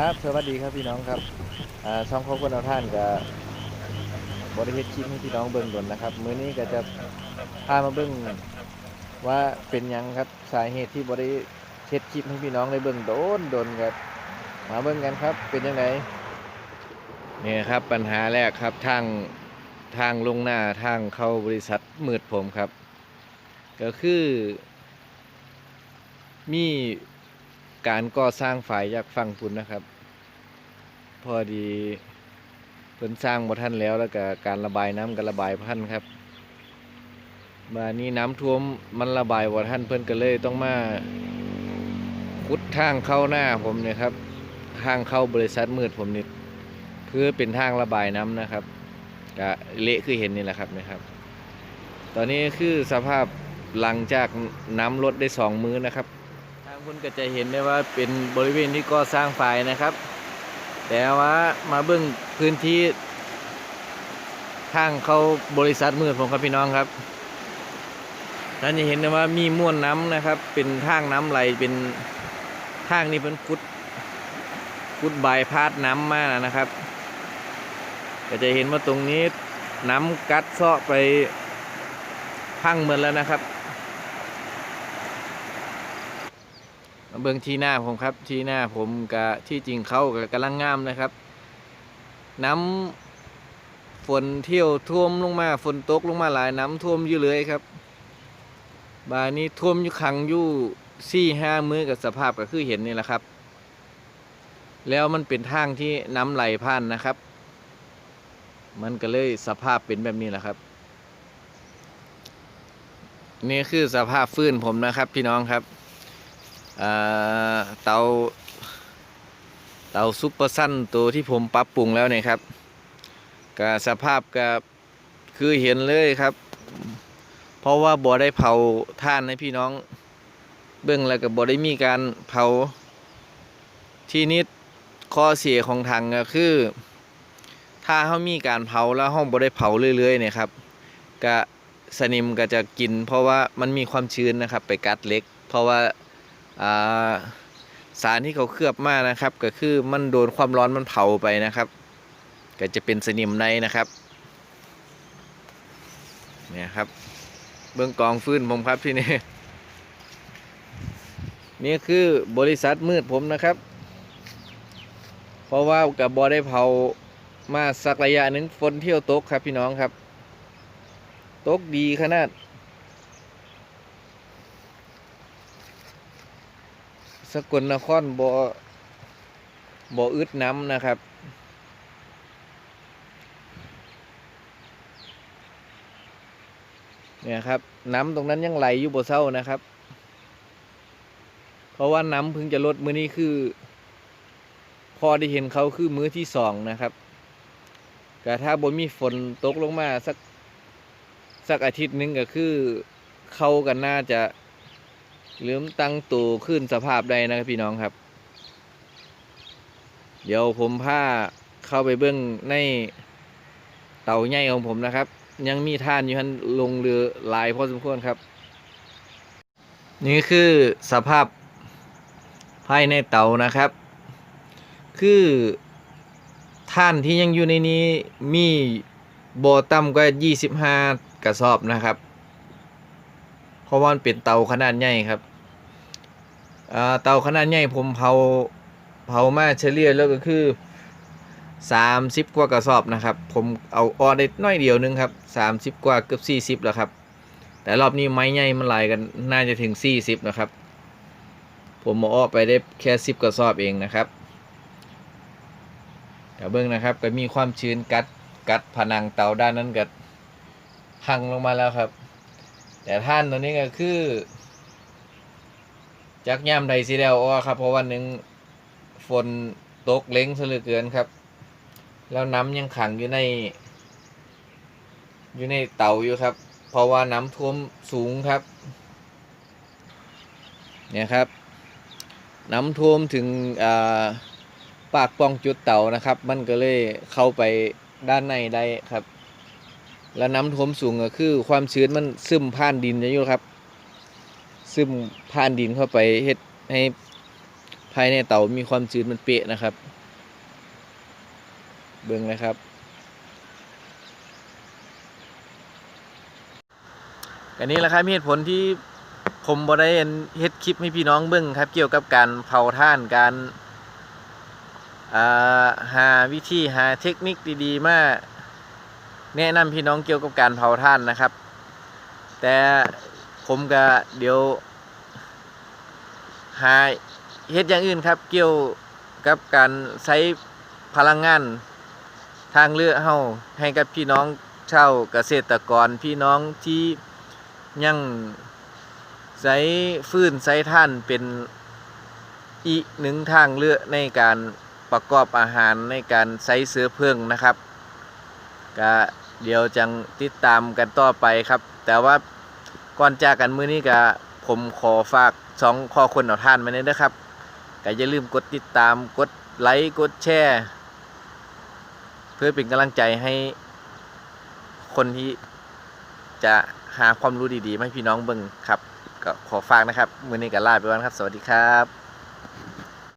ครับ สวัสดีครับพี่น้องครับอ่าช่องครอบครัวเราท่านกับบริเฮ็ดคลิปให้พี่น้องเบิ่งดนนะครับ มื้อนี้ก็จะพามาเบิ่งว่าเป็นยังครับสาเหตุที่บริเฮ็ดคลิปให้พี่น้องได้เบิ่งโดนโดนครับมาเบิ่งกันครับ เป็นยังไงนี่ครับปัญหาแรกครับทางทางลงหน้าทางเข้าบริษัทมืดผมครับ ก็คือ มี การก่อสร้างฝ่ายจากฝั่งพุ่นนะครับ พอดีเพิ่นสร้างบ่ทันแล้วแล้วก็การระบายน้ำก็ระบายพันครับมานี้น้ำท่วมมันระบายบ่ทันเพิ่นก็เลยต้องมาขุดทางเข้าหน้าผมเนี่ยครับทางเข้าบริษัทมืดผมนี่เพื่อเป็นทางระบายน้ำนะครับก็เละคือเห็นนี่แหละครับนะครับ ตอนนี้คือสภาพหลังจากน้ำลดได้สองมื้อนะครับางคุณก็จะเห็นได้ว่าเป็นบริเวณที่ก่อสร้างฝ่ายนะครับ แต่ว่ามาเบื้องพื้นที่ทางเขาบริษัทมืดผมครับพี่น้องครับท่านจะเห็นได้ว่ามีม่วนน้ำนะครับ เป็นทางน้ำไหลเป็นทางนี้เป็นฟุดฟุดบายพาดน้ำมานะครับ ก็จะเห็นว่าตรงนี้น้ำกัดเซาะไปพังเหมือนแล้วนะครับ มา เบิ่งที่หน้าผมครับ ที่หน้าผมกับที่จริงเขากับกำลังงามนะครับ น้ำฝนเที่ยวท่วมลงมาฝนตกลงมาหลายน้ำท่วมอยู่เลยครับบานนี้ท่วมอยู่ขังอยู่สี่ห้ามือกับสภาพก็คือเห็นนี่แหละครับ แล้วมันเป็นทางที่น้ำไหลผ่านนะครับ มันก็เลยสภาพเป็นแบบนี้แหละครับ นี่คือสภาพฟื้นผมนะครับ พี่น้องครับ เตาเตาซุปเปอร์ซันตัวที่ผมปรับปรุงแล้วเนี่ยครับก็สภาพก็คือเห็นเลยครับ เพราะว่าบ่ได้เผาท่านให้พี่น้อง เบื้องแล้วก็บ่ได้มีการเผาที่นิดข้อเสียของถังก็คือ ถ้าเขามีการเผาแล้วห้องบ่ได้เผาเรื่อยๆเนี่ยครับก็สนิมก็จะกิน เพราะว่ามันมีความชื้นนะครับ ไปกัดเล็ก เพราะว่า สารที่เขาเคลือบมากนะครับ ก็คือมันโดนความร้อนมันเผาไปนะครับ ก็จะเป็นสนิมในนะครับเนี่ยครับ เบื้องกองฟื้นผมครับที่นี่นี่คือบริษัทมืดผมนะครับ เพราะว่ากับบอได้เผามาสักระยะหนึ่งฝนเที่ยวตกครับพี่น้องครับ ตกดีขนาด สกลนครบ่บ่อึดน้ำนะครับ เนี่ยครับ น้ำตรงนั้นยังไหลอยู่บ่เศร้านะครับ เพราะว่าน้ำเพิ่งจะลดมื้อนี้คือ พอได้เห็นเขาคือมื้อที่สองนะครับแต่ถ้าบ่มีฝนตกลงมาสักสักอาทิตย์หนึงก็คือเขากันน่าจะ เริ่มตั้งตัวขึ้นสภาพได้นะครับพี่น้องครับ เดี๋ยวผมพาเข้าไปเบื้องในเตาใหญ่ของผมนะครับ ยังมีท่านอยู่ทันลงเรือหลายพอสมควรครับ นี่คือสภาพภายในเตานะครับ คือท่านที่ยังอยู่ในนี้มีโบต่ำกว่า25กระสอบนะครับ เพราะว่ามันเป็นเตาขนาดใหญ่ครับ เตาขนาดใหญ่ผมเผาเผามาเฉลี่ยแล้วก็คือ30กว่ากระสอบนะครับ ผมเอาออได้น้อยเดียวนึงครับ30กว่าเกือบ40แล้วครับ แต่รอบนี้ไม้ใหญ่มันหลายกันน่าจะถึง40นะครับ ผมเอาออไปได้แค่10กระสอบเองนะครับแต่เบื้องนะครับก็มีความชื้นกัดกัดผนังเตาด้านนั้นก็พังลงมาแล้วครับ แต่ท่านตัวนี้ก็คือ จักย่ามใดสิแล้วอ้อครับ เพราะวันหนึ่งฝนตกเล้งซะเหลือเกินครับ แล้วน้ำยังขังอยู่ใน อยู่ในเตาอยู่ครับ เพราะว่าน้ำท่วมสูงครับ เนี่ยครับ น้ำท่วมถึงปากป้องจุดเตานะครับ มันก็เลยเข้าไปด้านในได้ครับ แล้วน้ำท่วมสูงก็คือ ความชื้นมันซึมผ่านดินอยู่ครับ ซึมผ่านดินเข้าไปเฮ็ดให้ภายในเตามีความชื้นมันเปะนะครับ เบิ่งนะครับ อันนี้แหละครับเหตุผลที่ผมบ่ได้เฮ็ดคลิปให้พี่น้องเบิ่งครับ เกี่ยวกับการเผาท่านการาหาวิธีหาเทคนิคดีๆ มาแนะนำพี่น้องเกี่ยวกับการเผาท่านนะครับ แต่ ผมก็เดี๋ยว หาเฮ็ดอย่างอื่นครับ เกี่ยวกับการใช้พลังงานทางเลือกเฮาให้กับพี่น้องชาวเกษตรกรพี่น้องที่ยังใช้ฟื้นใช้ท่านเป็นอีกหนึ่งทางเลือกในการประกอบอาหารในการใช้เสื้อเพลิงนะครับก็เดี๋ยวจังติดตามกันต่อไปครับ แต่ว่า ก่อนจากกันมื้อนี้ก็ผมขอฝากสองข้อคนเอาท่านมาเนี่ยนะครับก็อย่าลืมกดติดตามกดไลค์กดแชร์เพื่อเป็นกำลังใจให้คนที่จะหาความรู้ดีๆให้พี่น้องเบิ่งครับ ก็ขอฝากนะครับ มือนี้ก็ลาไปก่อนครับ สวัสดีครับ